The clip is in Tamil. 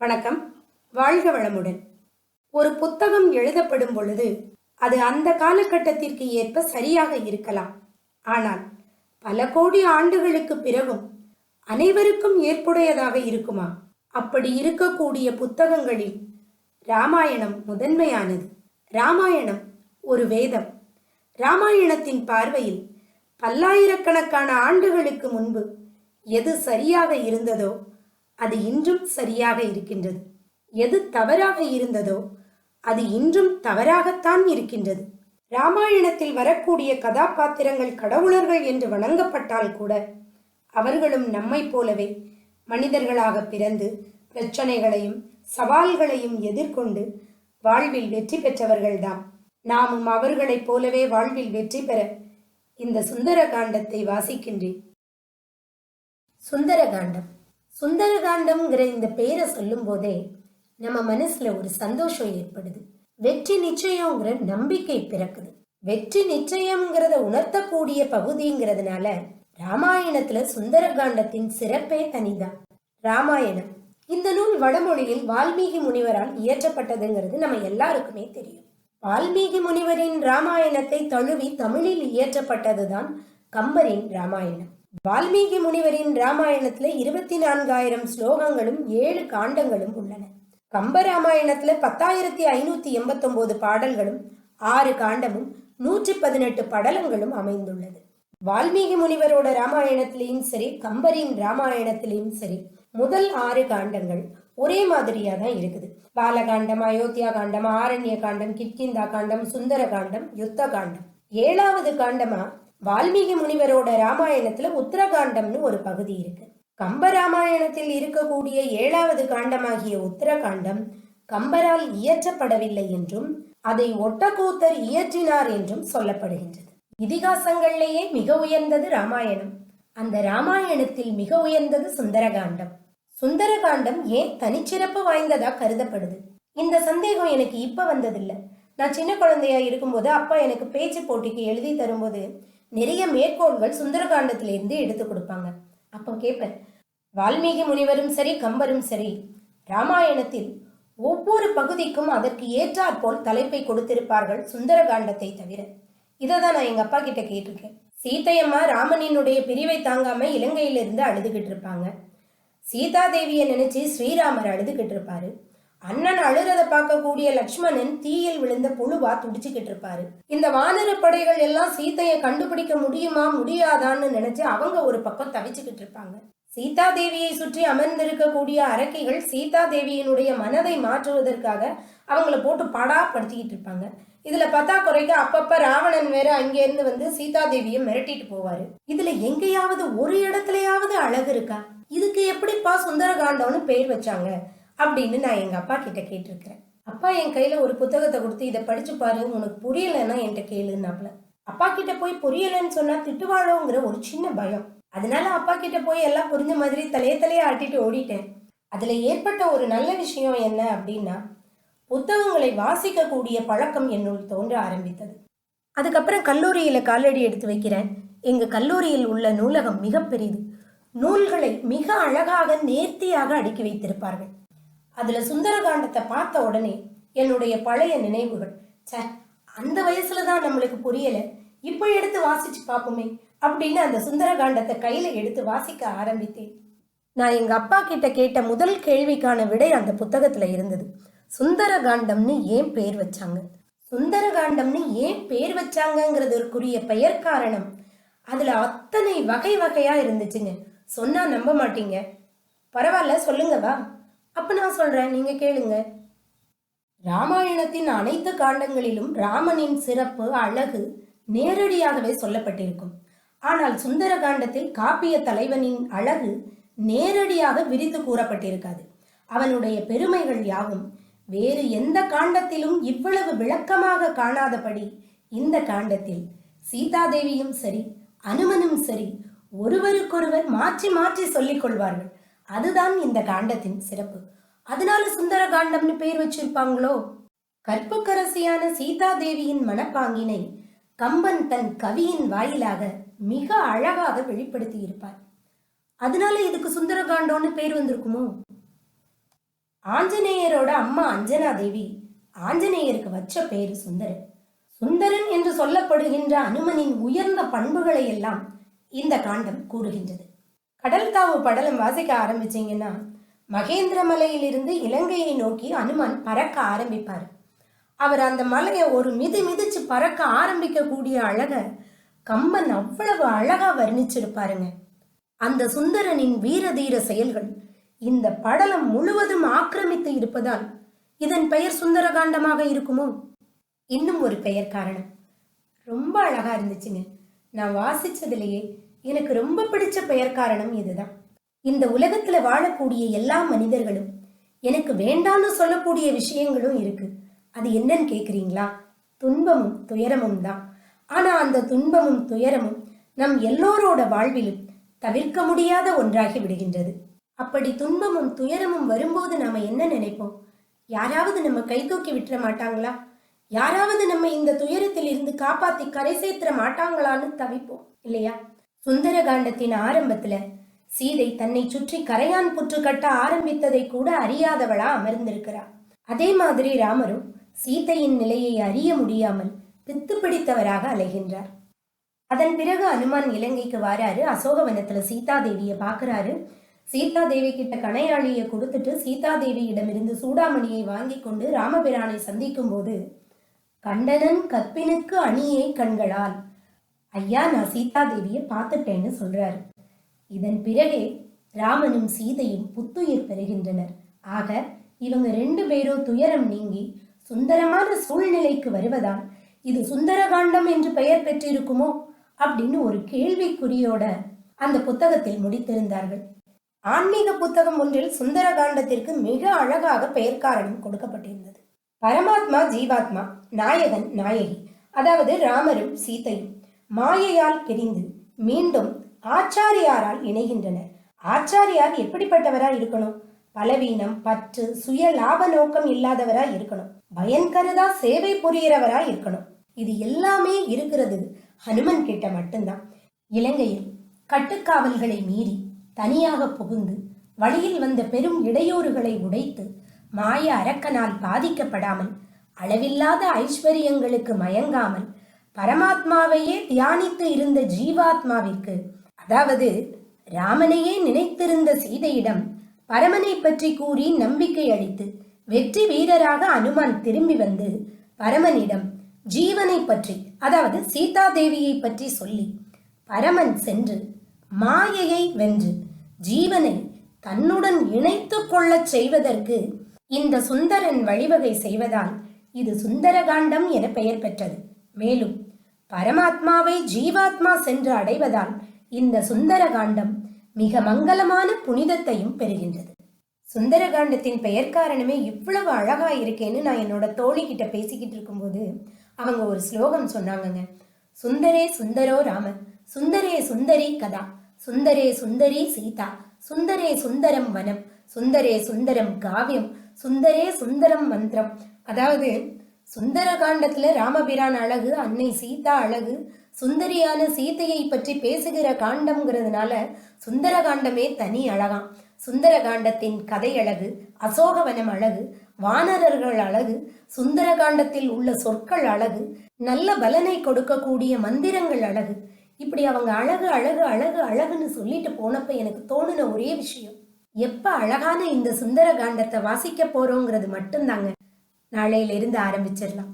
வணக்கம். வாழ்க வளமுடன். ஒரு புத்தகம் எழுதப்படும் பொழுது அது அந்த காலகட்டத்திற்கு ஏற்ப சரியாக இருக்கலாம். ஆனால் பல கோடி ஆண்டுகளுக்கு பிறகும் அனைவருக்கும் ஏற்புடையதாக இருக்குமா? அப்படி இருக்கக்கூடிய புத்தகங்களில் ராமாயணம் முதன்மையானது. ராமாயணம் ஒரு வேதம். ராமாயணத்தின் பார்வையில் பல்லாயிரக்கணக்கான ஆண்டுகளுக்கு முன்பு எது சரியாக இருந்ததோ அது இன்றும் சரியாக இருக்கின்றது. எது தவறாக இருந்ததோ அது இன்றும் தவறாகத்தான் இருக்கின்றது. ராமாயணத்தில் வரக்கூடிய கதாபாத்திரங்கள் கடவுளர்கள் என்று வணங்கப்பட்டால் கூட அவர்களும் நம்மைப் போலவே மனிதர்களாக பிறந்து பிரச்சனைகளையும் சவால்களையும் எதிர்கொண்டு வாழ்வில் வெற்றி பெற்றவர்கள்தான் நாமும் அவர்களைப் போலவே வாழ்வில் வெற்றி பெற இந்த சுந்தர காண்டத்தை வாசிக்கின்றேன். சுந்தரகாண்டம். சுந்தரகாண்டம்ங்கிற இந்த பெயரை சொல்லும் போதே நம்ம மனசுல ஒரு சந்தோஷம் ஏற்படுது. வெற்றி நிச்சயம்ங்கிற நம்பிக்கை பிறக்குது. வெற்றி நிச்சயம்ங்கிறத உணர்த்தக்கூடிய பகுதிங்கிறதுனால ராமாயணத்துல சுந்தரகாண்டத்தின் சிறப்பே தனிதான். ராமாயணம் இந்த நூல் வடமொழியில் வால்மீகி முனிவரால் இயற்றப்பட்டதுங்கிறது நம்ம எல்லாருக்குமே தெரியும். வால்மீகி முனிவரின் ராமாயணத்தை தழுவி தமிழில் இயற்றப்பட்டதுதான் கம்பரின் ராமாயணம். வால்மீகி முனிவரின் ராமாயணத்துல இருபத்தி நான்காயிரம் ஸ்லோகங்களும் ஏழு காண்டங்களும் உள்ளன. கம்ப ராமாயணத்துல பத்தாயிரத்தி ஐநூத்தி எண்பத்தொன்பது பாடல்களும் ஆறு காண்டமும் நூற்றி பதினெட்டு படலங்களும் அமைந்துள்ளது. வால்மீகி முனிவரோட ராமாயணத்திலையும் சரி கம்பரின் ராமாயணத்திலையும் சரி முதல் ஆறு காண்டங்கள் ஒரே மாதிரியா தான் இருக்குது. பாலகாண்டம் அயோத்தியா காண்டம் ஆரண்ய காண்டம் கிட்கிந்தா காண்டம் சுந்தர காண்டம் யுத்த காண்டம். ஏழாவது காண்டமா வால்மீகி முனிவரோட ராமாயணத்துல உத்தரகாண்டம்னு ஒரு பகுதி இருக்கு. கம்ப ராமாயணத்தில் இருக்கக்கூடிய ஏழாவது காண்டமாகிய உத்தரகாண்டம் கம்பரால் இயற்றப்படவில்லை என்றும் அதை ஒட்டக்கூத்தர் இயற்றினார் என்றும் சொல்லப்படுகின்றது. இதிகாசங்கள்லேயே மிக உயர்ந்தது ராமாயணம். அந்த ராமாயணத்தில் மிக உயர்ந்தது சுந்தரகாண்டம். சுந்தரகாண்டம் ஏன் தனிச்சிறப்பு வாய்ந்ததா கருதப்படுது? இந்த சந்தேகம் எனக்கு இப்ப வந்ததில்லை. நான் சின்ன குழந்தையா இருக்கும்போது அப்பா எனக்கு பேச்சு போட்டிக்கு எழுதி தரும்போது நிறைய மேற்கோள்கள் சுந்தரகாண்டத்திலிருந்து எடுத்து கொடுப்பாங்க. அப்போ கேட்பேன் வால்மீகி முனிவரும் சரி கம்பரும் சரி ராமாயணத்தில் ஒவ்வொரு பகுதிக்கும் அதற்கு ஏற்றாற்போல் தலைப்பை கொடுத்திருப்பார்கள் சுந்தரகாண்டத்தை தவிர. இதை தான் நான் எங்கள் அப்பா கிட்ட கேட்டிருக்கேன். சீதையம்மா ராமனினுடைய பிரிவை தாங்காம இலங்கையிலிருந்து அழுதுகிட்டு இருப்பாங்க. சீதா தேவியை நினைச்சு ஸ்ரீராமர் அழுதுகிட்டு இருப்பாரு. அண்ணன் அழுறத பார்க்கக்கூடிய லக்ஷ்மணன் தீயில் விழுந்த புழுவா துடிச்சுக்கிட்டு இருப்பாரு. இந்த வானர படைகள் எல்லாம் சீதையை கண்டுபிடிக்க முடியுமா முடியாதான்னு நினைச்சு அவங்க ஒரு பக்கம் தவிச்சுக்கிட்டு இருப்பாங்க. சீதா தேவியை சுற்றி அமர்ந்திருக்கக்கூடிய அரக்கிகள் சீதா தேவியினுடைய மனதை மாற்றுவதற்காக அவங்கள போட்டு படாப்படுத்திக்கிட்டு இருப்பாங்க. இதுல பத்தா குறைக்க அப்பப்ப ராவணன் வேற அங்கேருந்து வந்து சீதா தேவியை மிரட்டிட்டு போவாரு. இதுல எங்கேயாவது ஒரு இடத்துலயாவது அழகு இருக்கா? இதுக்கு எப்படிப்பா சுந்தரகாண்டம்னு பெயர் வச்சாங்க. அப்படின்னு நான் எங்கள் அப்பா கிட்ட கேட்டிருக்கிறேன். அப்பா என் கையில் ஒரு புத்தகத்தை கொடுத்து இதை படிச்சு பாரு உனக்கு புரியலைன்னா என்கிட்ட கேளுன்னாப்ல. அப்பா கிட்ட போய் புரியலைன்னு சொன்னா திட்டுவாழோங்கிற ஒரு சின்ன பயம். அதனால அப்பா கிட்ட போய் எல்லாம் புரிஞ்ச மாதிரி தலைய தலையே ஆட்டிட்டு ஓடிட்டேன். அதுல ஏற்பட்ட ஒரு நல்ல விஷயம் என்ன அப்படின்னா புத்தகங்களை வாசிக்கக்கூடிய பழக்கம் என்னுள் தோன்ற ஆரம்பித்தது. அதுக்கப்புறம் கல்லூரியில காலடி எடுத்து வைக்கிறேன். எங்க கல்லூரியில் உள்ள நூலகம் மிகப்பெரியது நூல்களை மிக அழகாக நேர்த்தியாக அடுக்கி வைத்திருப்பார்கள். அதுல சுந்தரகாண்டத்தை பார்த்த உடனே என்னுடைய பழைய நினைவுகள் சே அந்த வயசுல தான் நம்மளுக்கு புரியல. இப்போ எடுத்து வாசிச்சு பார்ப்போமே அப்படின்னு அந்த சுந்தரகாண்டத்தை கையில எடுத்து வாசிக்க ஆரம்பித்தேன். நான் எங்க அப்பா கிட்ட கேட்ட முதல் கேள்விக்கான விடை அந்த புத்தகத்துல இருந்தது. சுந்தரகாண்டம்னு ஏன் பேர் வச்சாங்க? சுந்தரகாண்டம்னு ஏன் பேர் வச்சாங்கங்கிறதுக்குரிய பெயர் காரணம் அதுல அத்தனை வகை வகையா இருந்துச்சுங்க. சொன்னா நம்ப மாட்டீங்க. பரவாயில்ல சொல்லுங்க வா. அப்ப நான் சொல்றேன் நீங்க கேளுங்க. ராமாயணத்தின் அனைத்து காண்டங்களிலும் ராமனின் சிறப்பு அழகு நேரடியாகவே சொல்லப்பட்டிருக்கும். ஆனால் சுந்தர காண்டத்தில் காப்பிய தலைவனின் அழகு நேரடியாக விரித்து கூறப்பட்டிருக்காது. அவனுடைய பெருமைகள் யாவும் வேறு எந்த காண்டத்திலும் இவ்வளவு விளக்கமாக காணாதபடி இந்த காண்டத்தில் சீதாதேவியும் சரி அனுமனும் சரி ஒருவருக்கொருவர் மாற்றி மாற்றி சொல்லிக் கொள்வார்கள். அதுதான் இந்த காண்டத்தின் சிறப்பு. அதனால சுந்தர காண்டம்னு பெயர் வச்சிருப்பாங்களோ? கற்புக்கரசியான சீதாதேவியின் மனப்பாங்கினை கம்பன் தன் கவியின் வாயிலாக மிக அழகாக வெளிப்படுத்தி இருப்பார் அதனால இதுக்கு சுந்தரகாண்டோன்னு பேர் வந்திருக்குமோ? ஆஞ்சநேயரோட அம்மா அஞ்சனா தேவி ஆஞ்சநேயருக்கு வச்ச பேரு சுந்தரன். சுந்தரன் என்று சொல்லப்படுகின்ற அனுமனின் உயர்ந்த பண்புகளை எல்லாம் இந்த காண்டம் கூறுகின்றது. கடல் தாவு படலம் வாசிக்க ஆரம்பிச்சீங்கன்னா மகேந்திர மலையிலிருந்து இலங்கையை நோக்கி அனுமன் பறக்க ஆரம்பிப்பார். அவர் அந்த மலையை ஒரு மிதி மிதிச்சு பறக்க ஆரம்பிக்கக்கூடிய அழக கம்பன் அவ்வளவு அழகா வர்ணிச்சிருப்பாருங்க. அந்த சுந்தரனின் வீரதீர செயல்கள் இந்த படலம் முழுவதும் ஆக்கிரமித்து இருப்பதால் இதன் பெயர் சுந்தரகாண்டமாக இருக்குமோ? இன்னும் ஒரு பெயர் காரணம். ரொம்ப அழகா இருந்துச்சுங்க. நான் வாசிச்சதுலேயே எனக்கு ரொம்ப பிடிச்ச பெயர் காரணம் இதுதான். இந்த உலகத்துல வாழக்கூடிய எல்லா மனிதர்களும் எனக்கு வேண்டாம்னு சொல்லக்கூடிய விஷயங்களும் இருக்கு. அது என்னன்னு கேக்குறீங்களா? துன்பமும் துயரமும் தான். ஆனா அந்த துன்பமும் துயரமும் நம் எல்லோரோட வாழ்விலும் தவிர்க்க முடியாத ஒன்றாகி விடுகின்றது. அப்படி துன்பமும் துயரமும் வரும்போது நாம என்ன நினைப்போம்? யாராவது நம்ம கை தூக்கி விட்டுற மாட்டாங்களா? யாராவது நம்ம இந்த துயரத்தில் இருந்து காப்பாத்தி கரை சேர்த்துற மாட்டாங்களான்னு தவிப்போம் இல்லையா? சுந்தர காண்டத்தின் ஆரம்பத்துல சீதை தன்னை சுற்றி கரையான் புற்று கட்ட ஆரம்பித்ததை கூட அறியாதவளா அமர்ந்திருக்கிறா. அதே மாதிரி ராமரும் சீதையின் நிலையை அறிய முடியாமல் பித்து பிடித்தவராக அலைகின்றார். அதன் பிறகு அனுமான் இலங்கைக்கு வாராரு அசோகவனத்துல சீதாதேவியை பாக்குறாரு. சீதாதேவி கிட்ட கணையாளியை கொடுத்துட்டு சீதாதேவியிடமிருந்து சூடாமணியை வாங்கி கொண்டு ராமபிரானை சந்திக்கும் போது கண்டனன் கற்பினுக்கு அணியை கண்களால். ஐயா நான் சீதாதேவியை பார்த்துட்டேன்னு சொல்றாரு. இதன் பிறகே ராமனும் சீதையும் புத்துயிர் பெறுகின்றனர். ஆக இவங்க ரெண்டு பேரும் துயரம் நீங்கி சுந்தரமான சூழ்நிலைக்கு வருவதால் இது சுந்தரகாண்டம் என்று பெயர் பெற்றிருக்குமோ அப்படின்னு ஒரு கேள்விக்குறியோட அந்த புத்தகத்தில் முடித்திருந்தார்கள். ஆன்மீக புத்தகம் ஒன்றில் சுந்தரகாண்டத்திற்கு மிக அழகாக பெயர் காரணம் கொடுக்கப்பட்டிருந்தது. பரமாத்மா ஜீவாத்மா நாயகன் நாயகி அதாவது ராமரும் சீதையும். மாயையால் பிரிந்து மீண்டும் ஆச்சாரியாரால் இணைகின்றனர். ஆச்சாரியார் எப்படிப்பட்டவராய் இருக்கணும்? பலவீனம் பற்று சுய லாப நோக்கம் இல்லாதவரா இருக்கணும். பயன்கருதா சேவை புரியறவரா இருக்கணும். இது எல்லாமே இருக்கிறது. ஹனுமன் கிட்ட மட்டும்தான். இலங்கையில் கட்டுக்காவல்களை மீறி தனியாக புகுந்து வழியில் வந்த பெரும் இடையூறுகளை உடைத்து மாய அரக்கனால் பாதிக்கப்படாமல் அளவில்லாத ஐஸ்வர்யங்களுக்கு மயங்காமல் பரமாத்மாவையே தியானித்து இருந்த ஜீவாத்மாவிற்கு அதாவது ராமனையே நினைத்திருந்த சீதையிடம் பரமனை பற்றி கூறி நம்பிக்கை அளித்து வெற்றி வீரராக அனுமான் திரும்பி வந்து பரமனிடம் ஜீவனை பற்றி அதாவது சீதா தேவியை பற்றி சொல்லி பரமன் சென்று மாயையை வென்று ஜீவனை தன்னுடன் இணைத்து கொள்ளச் செய்வதற்கு இந்த சுந்தரன் வழிவகை செய்வதால் இது சுந்தரகாண்டம் என பெயர் பெற்றது. மேலும் பரமாத்மாவை ஜீவாத்மா சென்று அடைவதால் இந்த சுந்தரகாண்டம் மிக மங்களமான புனிதத்தையும் பெறுகின்றது. சுந்தரகாண்டத்தின் பெயர் காரணமே இவ்வளவு அழகா இருக்கேன்னு நான் என்னோட தோழி கிட்ட பேசிக்கிட்டு இருக்கும்போது அவங்க ஒரு ஸ்லோகம் சொன்னாங்கங்க. சுந்தரே சுந்தரோ ராம சுந்தரே சுந்தரி கதா சுந்தரே சுந்தரி சீதா சுந்தரே சுந்தரம் வனம் சுந்தரே சுந்தரம் காவியம் சுந்தரே சுந்தரம் மந்திரம். அதாவது சுந்தர காண்டத்துல ராமபிரான் அழகு அன்னை சீதா அழகு சுந்தரியான சீதையை பற்றி பேசுகிற காண்டம்ங்கிறதுனால சுந்தர காண்டமே தனி அழகாம். சுந்தர காண்டத்தின் கதை அழகு அசோகவனம் அழகு வானரர்கள் அழகு சுந்தர காண்டத்தில் உள்ள சொற்கள் அழகு நல்ல பலனை கொடுக்கக்கூடிய மந்திரங்கள் அழகு. இப்படி அவங்க அழகு அழகு அழகு அழகுன்னு சொல்லிட்டு போனப்ப எனக்கு தோணுன ஒரே விஷயம் எப்ப அழகான இந்த சுந்தர காண்டத்தை வாசிக்க போறோங்கிறது மட்டும்தாங்க. நாளையிலிருந்து ஆரம்பிச்சிடலாம்.